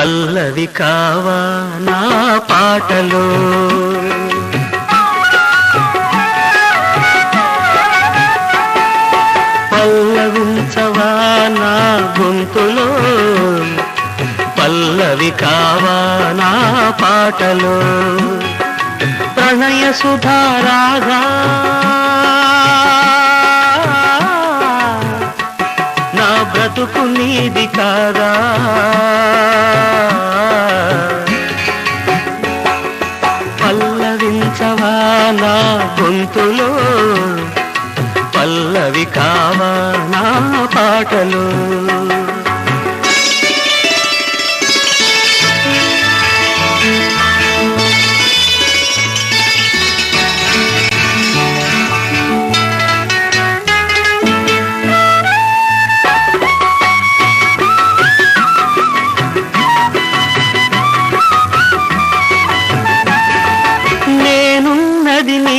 పల్లవి కావా నా పాటలో. పల్లవించవా నా గొంతులో. పల్లవి కావా నా పాటలో. ప్రణయ సుధారాగా నా బ్రతుకు నీది కాదా. నా పాటలు. నేనున్నది నీ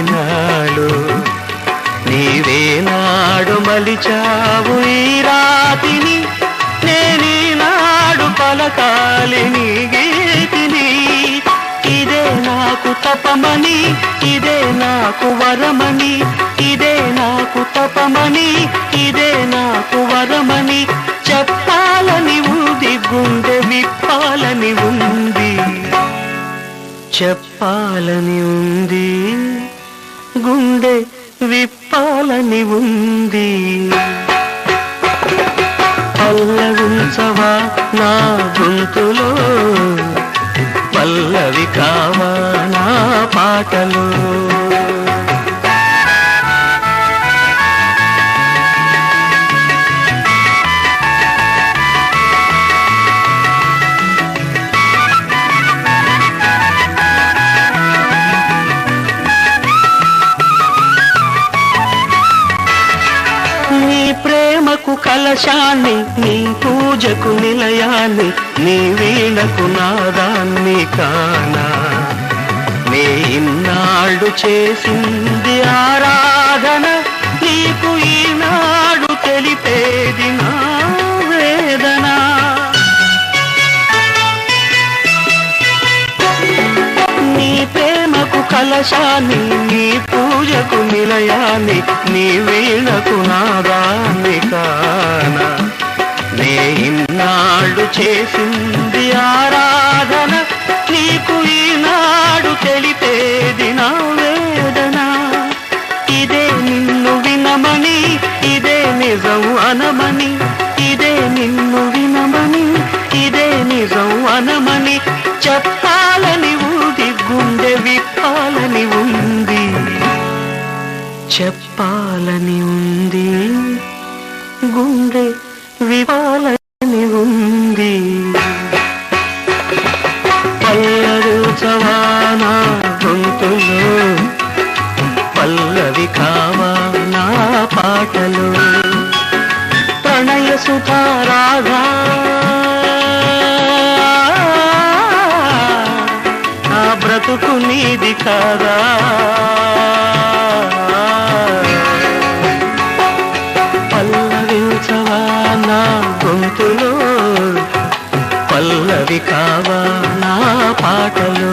మలిచావు ఈ రాతిని నేనీ నాడు పలకాలి నీ గీతిని. ఇదే నాకు తపమని ఇదే నాకు వరమని ఇదే నాకు తపమని ఇదే నాకు వరమని చెప్పాలని ఉంది గుండె విప్పాలని ఉంది. చెప్పాలని ఉంది గుండె విప్పాలని ఉంది. పల్లవించవా నా గొంతులో? పల్లవి కావా నా పాటలు? ప్రేమకు నీ పూజకు నిలయాన్ని నీ వీణకు నాదాన్ని కానా. నీ ఇన్నాళ్ళు చేసింది ఆరాధన నీకు ఈనాడు తెలిపేది నా వేదన. కలశాన్ని నీ పూజకు నిలయాన్ని నీ వీణకు నాదాన్ని కాన. నే ఇన్నాళ్ళు చేసింది ఆ గుండె వివాలని ఉంది. పల్లరు చవానా గొంతులో పల్లవి కావా నా పాటలు. ప్రణయ సుధారాధా. నా బ్రతుకు నీది కాదా. గొంతులో పల్లవి కావా నా పాటలు.